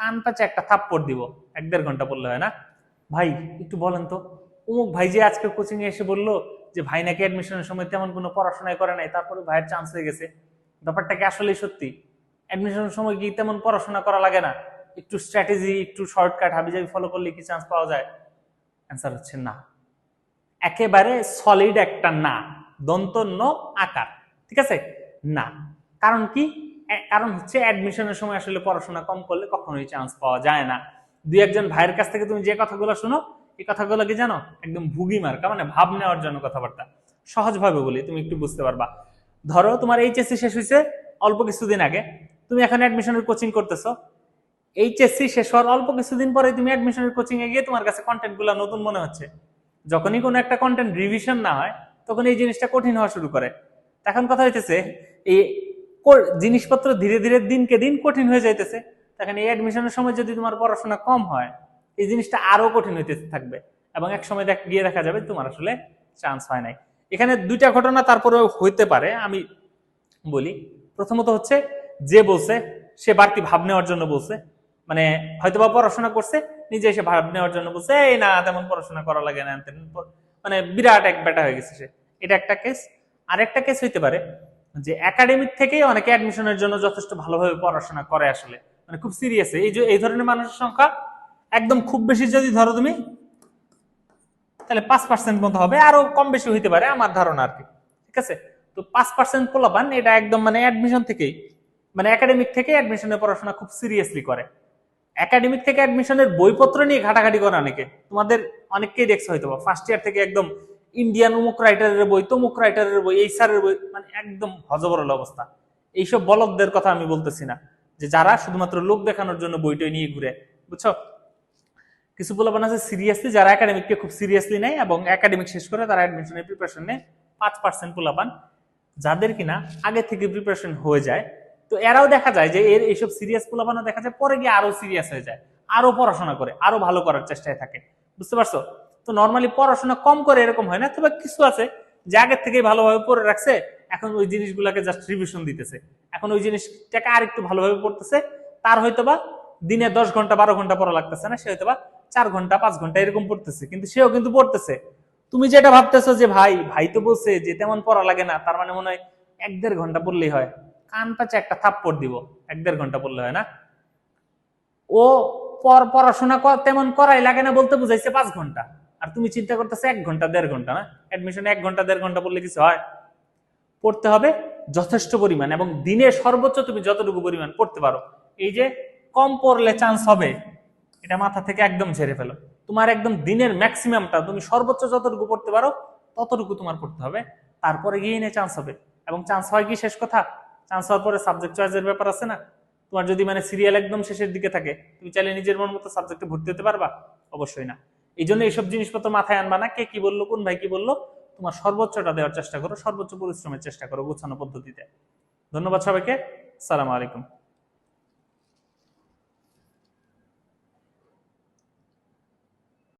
কান পাচে একটা থাপ্পড় দিব। এক দেড় ঘণ্টা পড়লে হয় না? ভাই, একটু বলেন তো। অমুক ভাই যে আজকে কোচিং এ এসে বলল যে, ভাই নাকি অ্যাডমিশনের সময় তেমন কোনো পড়াশোনায় করে নাই তারপরে ভাইয়ের চান্স হয়ে গেছে। ব্যাপারটা কি আসলেই সত্যি? অ্যাডমিশনের সময় কি তেমন পড়াশোনা করা লাগে না? একটু স্ট্র্যাটেজি একটু শর্টকাট হাবিজাবি ফলো করলে কি চান্স পাওয়া যায়? অ্যান্সার হচ্ছে না। একেবারে সলিড একটা না। দন্তন্য আকার। ঠিক আছে? না। কারণ কি? কারণ হচ্ছে অ্যাডমিশনের সময় আসলে পড়াশোনা কম করলে কখনোই চান্স পাওয়া যায় না। দুই একজন ভাইয়ের কাছ থেকে তুমি যে কথাগুলো শোনো, এই কথাগুলো কি জানো? একদম ভুগি মার্কা মানে ভাব নেওয়ার জন্য কথাবার্তা। সহজভাবে বলি, তুমি একটু বুঝতে পারবা। ধরো তোমার এইচএসসি শেষ হয়েছে অল্প কিছুদিন আগে, তুমি এখন অ্যাডমিশনের কোচিং করতেছো। এইচএসসি শেষ হওয়ার অল্প কিছুদিন পরে তুমি অ্যাডমিশনের কোচিং এ গিয়ে তোমার কাছে কন্টেন্টগুলো নতুন মনে হচ্ছে। যখনই কোনো একটা কন্টেন্ট রিভিশন না হয়, তখন এই জিনিসটা কঠিন হওয়া শুরু করে। এখন কথা হইতেছে, এই জিনিসপত্র ধীরে ধীরে দিনকে দিন কঠিন হয়ে যাইতেছে। তখন এই অ্যাডমিশনের সময় যদি তোমার পড়াশোনা কম হয়, এই জিনিসটা আরও কঠিন হইতে থাকবে। এবং এক সময় দেখ- গিয়ে দেখা যাবে তোমার আসলে চান্স হয় নাই। এখানে দুইটা ঘটনা তারপরেও হইতে পারে, আমি বলি। প্রথমত হচ্ছে, যে বলছে, সে বাড়তি ভাব নেওয়ার জন্য বলছে। মানে হয়তো বা পড়াশোনা করছে, নিজে এসে ভাব নেওয়ার জন্য বলছে, এই না, তেমন পড়াশোনা করা লাগে না। মানে বিরাট এক বেটা হয়ে গেছে সে। এটা একটা কেস আরেকটা কেস হইতে পারে যে একাডেমিক থেকেই অনেকে অ্যাডমিশনের জন্য যথেষ্ট ভালোভাবে পড়াশোনা করে আসলে। মানে খুব সিরিয়াস এই যে, এই ধরনের মানুষের সংখ্যা একদম খুব বেশি যদি ধরো তুমি, তাহলে পাঁচ পার্সেন্ট মতো হবে। আরও কম বেশি হইতে পারে আমার ধারণা আর কি। ঠিক আছে? তো পাঁচ পার্সেন্ট পোলাপান, এটা একদম মানে অ্যাডমিশন থেকেই মানে একাডেমিক থেকে অ্যাডমিশনের পড়াশোনা খুব সিরিয়াসলি করে। একাডেমিক থেকে অ্যাডমিশনের বইপত্র নিয়ে ঘাটাঘাটি করে অনেকে। তোমাদের অনেককেই দেখছ হয়তো ফার্স্ট ইয়ার থেকে একদম ইন্ডিয়ান অমুক রাইটারের বই তমুক রাইটারের বই, এই স্যারের বই মানে একদম হজবরল অবস্থা। এইসব বলকদের কথা আমি বলতেছি না, যে যারা শুধুমাত্র লোক দেখানোর জন্য বইটই নিয়ে ঘুরে, বুঝছ? কিছু পোলাপান আছে সিরিয়াসলি যারা একাডেমিককে খুব সিরিয়াসলি নেয় এবং একাডেমিক শেষ করে তারা অ্যাডমিশনের প্রিপারেশন নেয়, পাঁচ পার্সেন্ট পোলাপান। যাদের কিনা আগে থেকে প্রিপারেশন হয়ে যায়, তো এরাও দেখা যায় যে এর এইসব সিরিয়াস পোলাপানও দেখা যায়, পরে গিয়ে আরও সিরিয়াস হয়ে যায় আরও পড়াশোনা করে আরও ভালো করার চেষ্টায় থাকে। বুঝতে পারছ? তো নর্মালি পড়াশোনা কম করে এরকম হয় না, তবে কিছু আছে যে আগের থেকে ভালোভাবে পড়ে রাখছে, এখন ওই জিনিসগুলোকে জাস্ট রিভিশন দিতেছে। এখন ওই জিনিসটাকে আর একটু ভালোভাবে পড়তেছে, তার হয়তোবা দিনে দশ ঘণ্টা, বারো ঘণ্টা পড়া লাগতেছে না, সে হয়তো বা চার ঘণ্টা, পাঁচ ঘণ্টা এরকম পড়তেছে, কিন্তু সেও কিন্তু পড়তেছে। তুমি যেটা ভাবতেছো যে ভাই ভাই তো বলছে যে তেমন পড়া লাগে না, তার মানে মনে হয় এক দেড় ঘণ্টা পড়লেই হয়। কান পাচে একটা থাপ্পড় দিব, এক দেড় ঘণ্টা পড়লে হয় না। ও পড়াশোনা তেমন করাই লাগে না বলতে বুঝাইছে পাঁচ ঘণ্টা। আর তুমি চিন্তা করতেছো এক ঘণ্টা, দেড় ঘণ্টা না? অ্যাডমিশন এক ঘণ্টা, দেড় ঘণ্টা বললে কিছু হয়? পড়তে হবে যথেষ্ট পরিমাণ এবং দিনে সর্বোচ্চ তুমি যতটুকু পরিমাণ পড়তে পারো। এই যে কম পড়লে চান্স হবে, এটা মাথা থেকে একদম ঝেড়ে ফেলো। তোমার একদম দিনের ম্যাক্সিমামটা তুমি সর্বোচ্চ যতটুকু পড়তে পারো, ততটুকু তোমার পড়তে হবে। তারপরে গিয়ে এনে চান্স হবে। এবং চান্স হয় কি? শেষ কথা চান্স হওয়ার পরে সাবজেক্ট চয়েসের ব্যাপার আছে না? তোমার যদি মানে সিরিয়াল একদম শেষের দিকে থাকে, তুমি চাইলে নিজের মন মতো সাবজেক্টে ভর্তি হতে পারবা? অবশ্যই না। এই জন্য এইসব জিনিসপত্র মাথায় আনবা না, কে কি বলল, কোন ভাই কি বলল, তোমার সর্বোচ্চটা দেওয়ার চেষ্টা করো, সর্বোচ্চ পরিশ্রমের চেষ্টা করো গোছানো পদ্ধতিতে। ধন্যবাদ সবাইকে, সালাম আলাইকুম।